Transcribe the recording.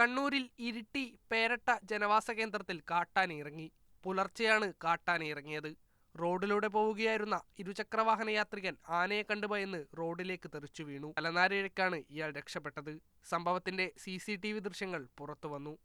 കണ്ണൂരിൽ ഇരിട്ടി പേരട്ട ജനവാസ കേന്ദ്രത്തിൽ കാട്ടാനിറങ്ങി. പുലർച്ചെയാണ് കാട്ടാനിറങ്ങിയത്. റോഡിലൂടെ പോവുകയായിരുന്ന ഇരുചക്രവാഹന യാത്രികൻ ആനയെ കണ്ടു ഭയന്ന് റോഡിലേക്ക് തെറിച്ചു വീണു. തലനാരിഴക്കാണ് ഇയാൾ രക്ഷപ്പെട്ടത്. സംഭവത്തിന്റെ സി സി ടി വി ദൃശ്യങ്ങൾ പുറത്തുവന്നു.